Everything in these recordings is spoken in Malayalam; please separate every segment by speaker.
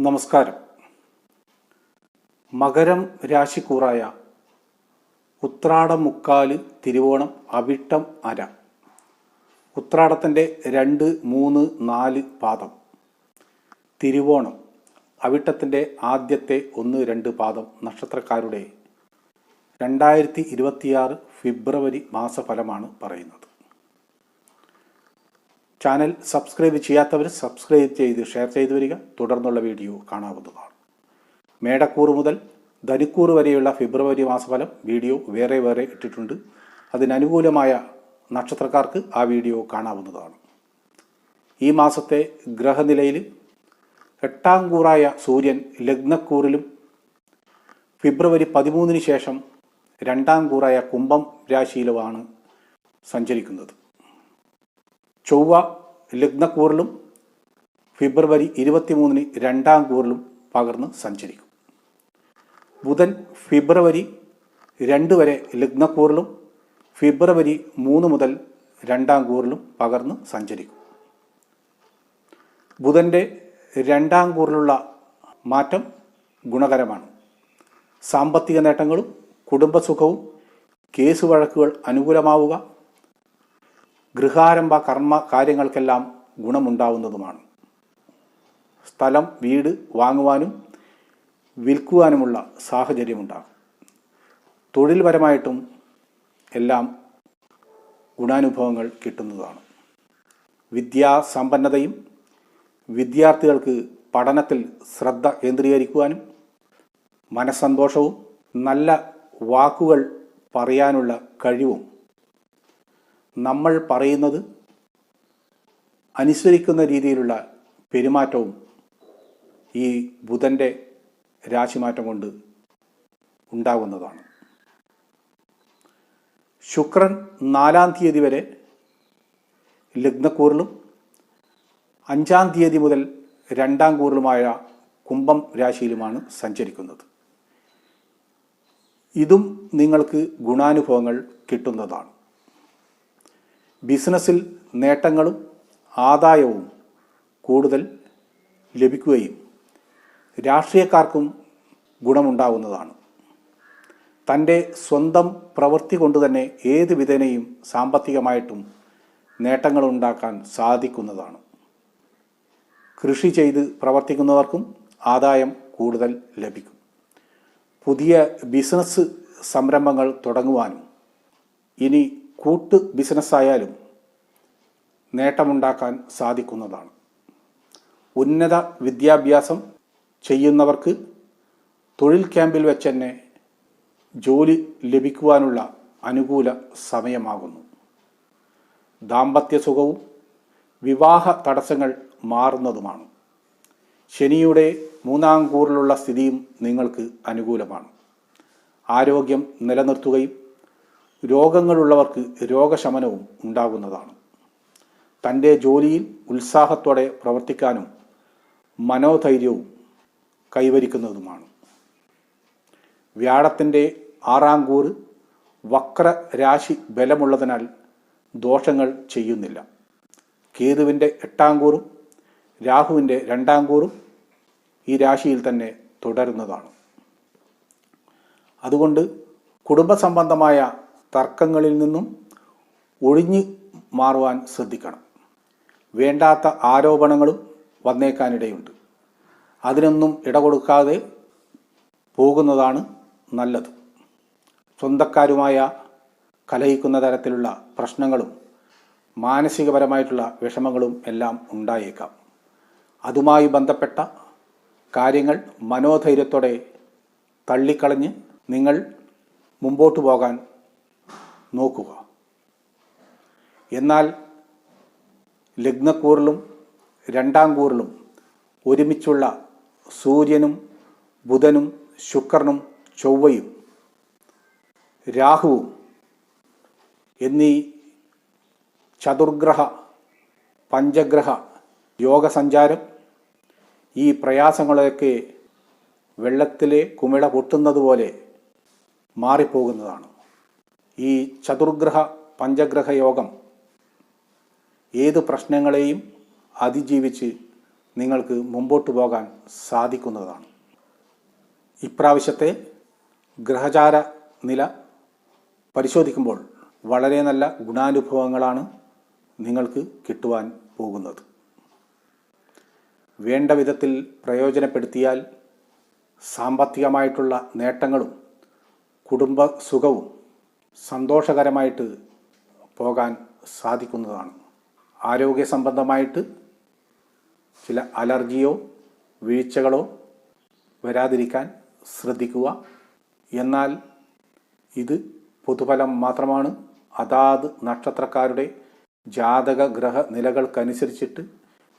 Speaker 1: നമസ്കാരം. മകരം രാശിക്കൂറായ ഉത്രാടം മുക്കാൽ തിരുവോണം അവിട്ടം അര. ഉത്രാടത്തിന്റെ രണ്ട് മൂന്ന് നാല് പാദം. തിരുവോണം അവിട്ടത്തിന്റെ ആദ്യത്തെ ഒന്ന് രണ്ട് പാദം നക്ഷത്രക്കാരുടെ രണ്ടായിരത്തി ഇരുപത്തിയാറ് ഫെബ്രുവരി മാസഫലമാണ് പറയുന്നത്. ചാനൽ സബ്സ്ക്രൈബ് ചെയ്യാത്തവർ സബ്സ്ക്രൈബ് ചെയ്ത് ഷെയർ ചെയ്തു വരിക. തുടർന്നുള്ള വീഡിയോ കാണാവുന്നതാണ്. മേടക്കൂർ മുതൽ ധനുക്കൂറ് വരെയുള്ള ഫെബ്രുവരി മാസഫലം വീഡിയോ വേറെ വേറെ ഇട്ടിട്ടുണ്ട്. അതിനനുകൂലമായ നക്ഷത്രക്കാർക്ക് ആ വീഡിയോ കാണാവുന്നതാണ്. ഈ മാസത്തെ ഗ്രഹനിലയിൽ എട്ടാം കൂറായ സൂര്യൻ ലഗ്നക്കൂറിലും ഫെബ്രുവരി പതിമൂന്നിന് ശേഷം രണ്ടാം കൂറായ കുംഭം രാശിയിലുമാണ് സഞ്ചരിക്കുന്നത്. ചൊവ്വ ലഗ്നക്കൂറിലും ഫെബ്രുവരി ഇരുപത്തിമൂന്നിന് രണ്ടാം കൂറിലും പകർന്ന് സഞ്ചരിക്കും. ബുധൻ ഫെബ്രുവരി രണ്ട് വരെ ലഗ്നക്കൂറിലും ഫെബ്രുവരി മൂന്ന് മുതൽ രണ്ടാം കൂറിലും പകർന്ന് സഞ്ചരിക്കും. ബുധന്റെ രണ്ടാം കൂറിലുള്ള മാറ്റം ഗുണകരമാണ്. സാമ്പത്തിക നേട്ടങ്ങളും കുടുംബസുഖവും കേസ് വഴക്കുകൾ അനുകൂലമാവുക ഗൃഹാരംഭ കർമ്മ കാര്യങ്ങൾക്കെല്ലാം ഗുണമുണ്ടാവുന്നതുമാണ്. സ്ഥലം വീട് വാങ്ങുവാനും വിൽക്കുവാനുമുള്ള സാഹചര്യമുണ്ടാകും. തൊഴിൽപരമായിട്ടും എല്ലാം ഗുണാനുഭവങ്ങൾ കിട്ടുന്നതാണ്. വിദ്യാസമ്പന്നതയും വിദ്യാർത്ഥികൾക്ക് പഠനത്തിൽ ശ്രദ്ധ കേന്ദ്രീകരിക്കുവാനും മനസ്സന്തോഷവും നല്ല വാക്കുകൾ പറയാനുള്ള കഴിവും നമ്മൾ പറയുന്നത് അനുസരിക്കുന്ന രീതിയിലുള്ള പെരുമാറ്റവും ഈ ബുധന്റെ രാശിമാറ്റം കൊണ്ട് ഉണ്ടാകുന്നതാണ്. ശുക്രൻ നാലാം തീയതി വരെ ലഗ്നക്കൂറിലും അഞ്ചാം തീയതി മുതൽ രണ്ടാം കൂറിലുമായ കുംഭം രാശിയിലുമാണ് സഞ്ചരിക്കുന്നത്. ഇതും നിങ്ങൾക്ക് ഗുണാനുഭവങ്ങൾ കിട്ടുന്നതാണ്. ബിസിനസ്സിൽ നേട്ടങ്ങളും ആദായവും കൂടുതൽ ലഭിക്കുകയും രാഷ്ട്രീയക്കാർക്കും ഗുണമുണ്ടാകുന്നതാണ് തന്റെ സ്വന്തം പ്രവൃത്തി കൊണ്ട് തന്നെ ഏത് വിധേനയും സാമ്പത്തികമായിട്ടും നേട്ടങ്ങളുണ്ടാക്കാൻ സാധിക്കുന്നതാണ്. കൃഷി ചെയ്ത് പ്രവർത്തിക്കുന്നവർക്കും ആദായം കൂടുതൽ ലഭിക്കും. പുതിയ ബിസിനസ് സംരംഭങ്ങൾ തുടങ്ങുവാനും ഇനി കൂട്ട് ബിസിനസ്സായാലും നേട്ടമുണ്ടാക്കാൻ സാധിക്കുന്നതാണ്. ഉന്നത വിദ്യാഭ്യാസം ചെയ്യുന്നവർക്ക് തൊഴിൽ ക്യാമ്പിൽ വെച്ച് തന്നെ ജോലി ലഭിക്കുവാനുള്ള അനുകൂല സമയമാകുന്നു. ദാമ്പത്യ സുഖവും വിവാഹ തടസ്സങ്ങൾ മാറുന്നതുമാണ്. ശനിയുടെ മൂന്നാം കൂറിലുള്ള സ്ഥിതിയും നിങ്ങൾക്ക് അനുകൂലമാണ്. ആരോഗ്യം നിലനിർത്തുകയും രോഗങ്ങളുള്ളവർക്ക് രോഗശമനവും ഉണ്ടാകുന്നതാണ്. തന്റെ ജോലിയിൽ ഉത്സാഹത്തോടെ പ്രവർത്തിക്കാനും മനോധൈര്യവും കൈവരിക്കുന്നതുമാണ്. വ്യാഴത്തിന്റെ ആറാം കൂറ് വക്രരാശി ബലമുള്ളതിനാൽ ദോഷങ്ങൾ ചെയ്യുന്നില്ല. കേതുവിന്റെ എട്ടാം കൂറും രാഹുവിന്റെ രണ്ടാം കൂറും ഈ രാശിയിൽ തന്നെ തുടരുന്നതാണ്. അതുകൊണ്ട് കുടുംബ സംബന്ധമായ തർക്കങ്ങളിൽ നിന്നും ഒഴിഞ്ഞു മാറുവാൻ ശ്രദ്ധിക്കണം. വേണ്ടാത്ത ആരോപണങ്ങളും വന്നേക്കാനിടയുണ്ട്. അതിനൊന്നും ഇടകൊടുക്കാതെ പോകുന്നതാണ് നല്ലത്. സ്വന്തക്കാരുമായ കലഹിക്കുന്ന തരത്തിലുള്ള പ്രശ്നങ്ങളും മാനസികപരമായിട്ടുള്ള വിഷമങ്ങളും എല്ലാം ഉണ്ടായേക്കാം. അതുമായി ബന്ധപ്പെട്ട കാര്യങ്ങൾ മനോധൈര്യത്തോടെ തള്ളിക്കളഞ്ഞ് നിങ്ങൾ മുമ്പോട്ട് പോകാൻ നോക്കുക. എന്നാൽ ലഗ്നക്കൂറിലും രണ്ടാം കൂറിലും ഒരുമിച്ചുള്ള സൂര്യനും ബുധനും ശുക്രനും ചൊവ്വയും രാഹുവും എന്നീ ചതുർഗ്രഹ പഞ്ചഗ്രഹ യോഗസഞ്ചാരം ഈ പ്രയാസങ്ങളെയൊക്കെ വെള്ളത്തിലെ കുമിള പൊട്ടുന്നതുപോലെ മാറിപ്പോകുന്നതാണ്. ഈ ചതുർഗ്രഹ പഞ്ചഗ്രഹ യോഗം ഏത് പ്രശ്നങ്ങളെയും അതിജീവിച്ച് നിങ്ങൾക്ക് മുമ്പോട്ട് പോകാൻ സാധിക്കുന്നതാണ്. ഇപ്രാവശ്യത്തെ ഗ്രഹചാര നില പരിശോധിക്കുമ്പോൾ വളരെ നല്ല ഗുണാനുഭവങ്ങളാണ് നിങ്ങൾക്ക് കിട്ടുവാൻ പോകുന്നത്. വേണ്ട വിധത്തിൽ പ്രയോജനപ്പെടുത്തിയാൽ സാമ്പത്തികമായിട്ടുള്ള നേട്ടങ്ങളും കുടുംബ സുഖവും സന്തോഷകരമായിട്ട് പോകാൻ സാധിക്കുന്നതാണ്. ആരോഗ്യ സംബന്ധമായിട്ട് ചില അലർജിയോ വീഴ്ചകളോ വരാതിരിക്കാൻ ശ്രദ്ധിക്കുക. എന്നാൽ ഇത് പൊതുഫലം മാത്രമാണ്. അതാത് നക്ഷത്രക്കാരുടെ ജാതക ഗ്രഹ നിലകൾക്കനുസരിച്ചിട്ട്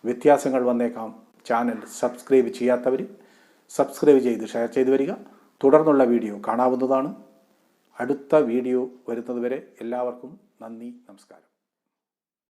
Speaker 1: വ്യത്യാസങ്ങൾ വന്നേക്കാം. ചാനൽ സബ്സ്ക്രൈബ് ചെയ്യാത്തവർ സബ്സ്ക്രൈബ് ചെയ്ത് ഷെയർ ചെയ്ത് വരിക. തുടർന്നുള്ള വീഡിയോ കാണാവുന്നതാണ്. അടുത്ത വീഡിയോ വരുന്നതുവരെ എല്ലാവർക്കും നന്ദി നമസ്കാരം.